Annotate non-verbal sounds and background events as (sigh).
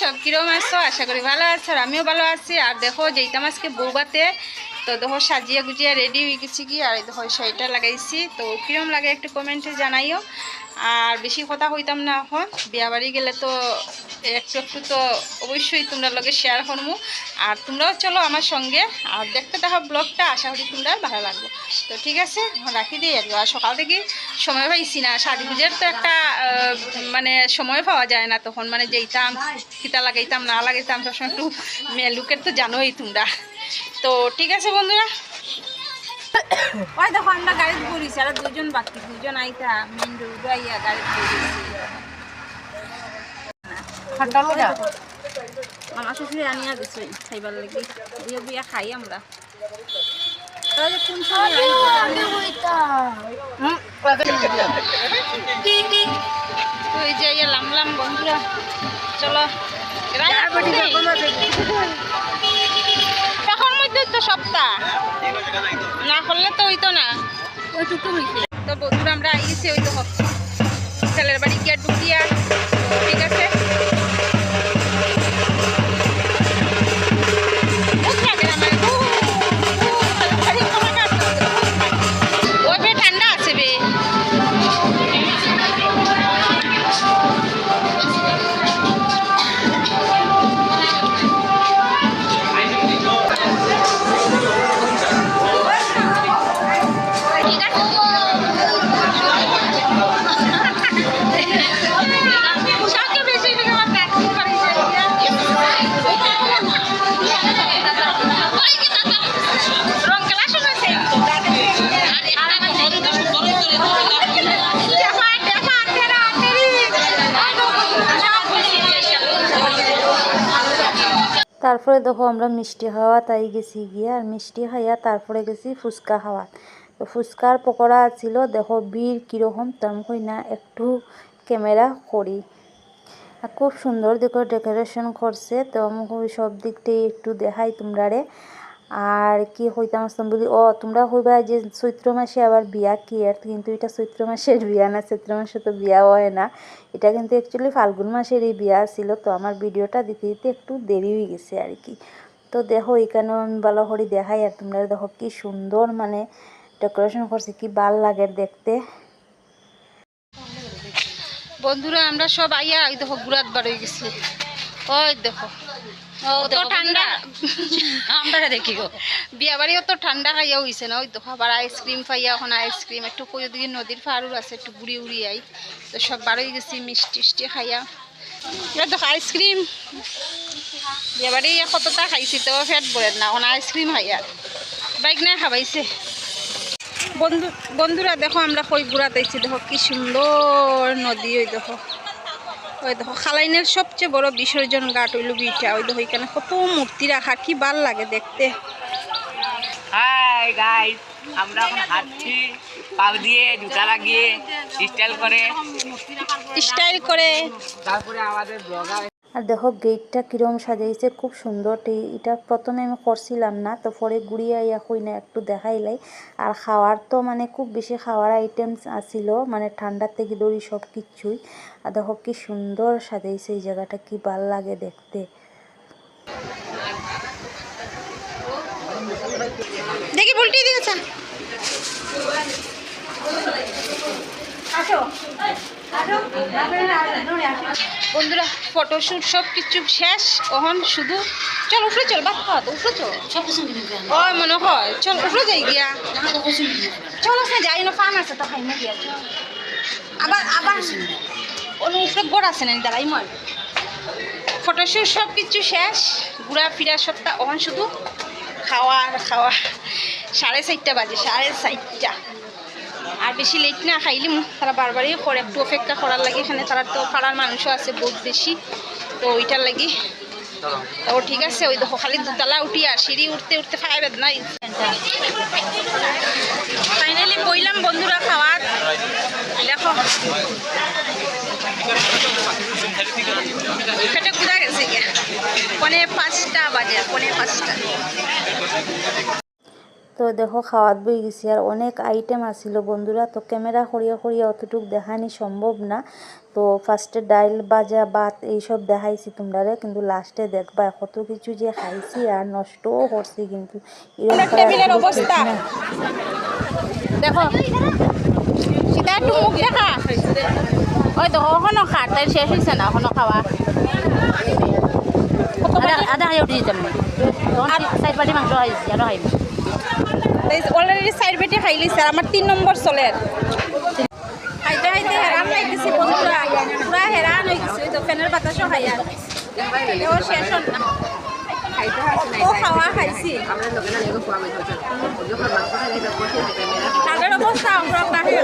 সব কিরম আছো? আশা করি ভালো আছো আর আমিও ভালো আছি। আর দেখো যেইটা আজকে বৌবাতে তো দেখো, সাজিয়ে গুজিয়ে রেডি হয়ে গেছি কি, আর দেখো, শাড়িটা লাগাইছি। তো কিরম লাগে একটু কমেন্টে জানাইও। আর বেশি কথা হইতাম না এখন। বিয়া বাড়ি গেলে তো একটু একটু তো অবশ্যই তোমরা লগে শেয়ার করব আর তোমরাও চলো আমার সঙ্গে। আর দেখতে দেখো ব্লগটা, আশা করি তোমরা ভালো লাগবে। তো ঠিক আছে রাখি দিই আর সকাল থেকে সময় পাইছি না। সাজি পুজোর তো একটা মানে সময় পাওয়া যায় না তখন। মানে যেইতাম কিতা লাগাইতাম, না লাগাইতাম, সবসময় একটু মেয়ে লুকের তো জানোই তোমরা। তো ঠিক আছে বন্ধুরা। ওই দেখো আমরা গাড়িতে ঘুরিছি আর দুজন বাকি দুজন আইতা মেন রোড আইয়া গাড়িতে ঘুরিছি মামা শ্বশুরে আনিয়া দিছে খাইবার লাগি। বিয়ে বিয়া খাই আমরা। তাহলে যে কোন সময় আইব? হুম, তো এই যে লামলাম বন্ধুরা চলো। তখন না করলে তো হইতো না। ওইটুকু হইছে। তো বন্ধুরা আমরা আইছি ওই তো ছেলের বাড়ি গিয়ে ঢুকিয়া তারপরে দেখো আমরা মিষ্টি হাওয়া তাই গেছি গিয়া, আর মিষ্টি খাইয়া তারপরে গেছি ফুচকা হাওয়া। তো ফুচকার পকোড়া ছিল, দেখো বীর কীরকম তেমন কই না একটু ক্যামেরা করি। খুব সুন্দর দেখো ডেকোরেশন করছে, তো আমি সব দিকটাই একটু দেখাই তোমরারে। আর কি হইতাম আসতাম বলি, ও, তোমরা হইবা যে চৈত্র মাসে আবার বিয়া, কি আর? কিন্তু এটা চৈত্র মাসের বিয়া না, চৈত্র মাসে তো বিয়া হয় না। এটা কিন্তু অ্যাকচুয়ালি ফাল্গুন মাসের এই বিয়া ছিল, তো আমার ভিডিওটা দিতে দিতে একটু দেরি হয়ে গেছে আর কি। তো দেখো এখানেও আমি ভালো করে দেখাই আর তোমরা দেখো কি সুন্দর মানে ডেকোরেশন করছে, কি ভালো লাগে দেখতে। বন্ধুরা, আমরা সব আইয়া দেখো গুড়াত হয়ে গেছি। ওই দেখো। অত ঠান্ডা। (laughs) আমরা দেখি গো। বিয়া বাড়ি অত ঠান্ডা খাইয়া হইছে না? ওই আইসক্রিম খাইয়া এখন আইসক্রিম। একটু কই ওদিকে নদীর আছে একটু ঘুরি উড়ি আই। তো সব বার গেছি মিষ্টি টিষ্টি খাইয়া। এবার দেখো আইসক্রিম। বিয়া বাড়ি কতটা খাইছি তো না এখন আইসক্রিম খাইয়া বাইক না খাবাইছে। বন্ধু বন্ধুরা দেখো আমরা কই আইছি দেখো কি সুন্দর নদী ওই দেখো। ওই দেখো খালাইনের সবচেয়ে বড় বিসর্জন ঘাট হইল বিটা। ওই দেখো এখানে কত মূর্তি রাখা কি ভালো লাগে দেখতে। হাই গাইস আমরা এখন হাঁটছি পাও দিয়ে জুতা লাগিয়ে স্টাইল করে। স্টাইল করে। তারপরে আমাদের ব্লগার আর দেখো গেটটা কিরম সাজাইছে খুব সুন্দর। এটা প্রথমে আমি করছিলাম না তো পরে ঘুরিয়ে আইয়া কই না একটু দেখাইলাই আর খাওয়ার তো মানে খুব বেশি খাওয়ার আইটেমস আছিল মানে ঠান্ডার থেকে দড়ি সব কিছুই। আর দেখো কি সুন্দর সাজাইছে এই জায়গাটা কি ভালো লাগে দেখতে। দেখি দিয়েছে বন্ধুরা ফটোশুট সব কিছু শেষ। ওহন শুধু চল উপরে চল বাদ খাওয়া তো উপরে চল। ও মনে হয়, চল উপরে যাই গিয়া। চল ওখানে যাই, না পান আছে, তো খাই না আবার আবার ওর উপরে গোড় আছে না, দাঁড়াই ময় ফটোশুট সব কিছু শেষ। ঘুরা ফিরা সবটা ওখান শুধু খাওয়া আর খাওয়া সাড়ে চারটা বাজে, সাড়ে চারটা। আর বেশি লেট না খাইলিম তারা বারবারই করে। একটু অপেক্ষা করার লাগে, এখানে তারা তো পাড়ার মানুষও আছে বহুত বেশি। তো ওইটার লাগি। ও ঠিক আছে, ওই দেখো, খালি দুতলা উঠি আর সিঁড়ি উঠতে উঠতে ফায়ার নাই ফাইনালি বইলাম বন্ধুরা খাওয়ার। দেখো। পেটে গেছে পাঁচটা বাজে, পনে পাঁচটা। তো দেখো খাওয়াত বই গেছি। আর অনেক আইটেম আছিল বন্ধুরা। তো ক্যামেরা করিয়া করিয়া অতটুক দেখানি সম্ভব না। তো ফার্স্টে ডাইল বাজা ভাত এইসব দেখাইছি তোমরা কিন্তু লাস্টে দেখবা কত কিছু যে খাইছি আর নষ্টও করছি কিন্তু। আসলে। দেখো সীতা একটু মুখ দেখা। ওই এখনও খাট তাই শেষ হয়েছে না এখনও খাওয়া আধা সাইড পাটি মাংস খাইছি আরও খাইব অলরেডি সাইড বেটে খাই লিছে আর আমার তিন নম্বর চলে খাইতে খাইতে হেরান লাগতেছে বন্ধুরা। পুরা হেরান হয়ে গেছে বাতাসও খাই আর। এও শেষ হল না। খাওয়া খাইছি। তাদের অবস্থা, আমরা বাহির।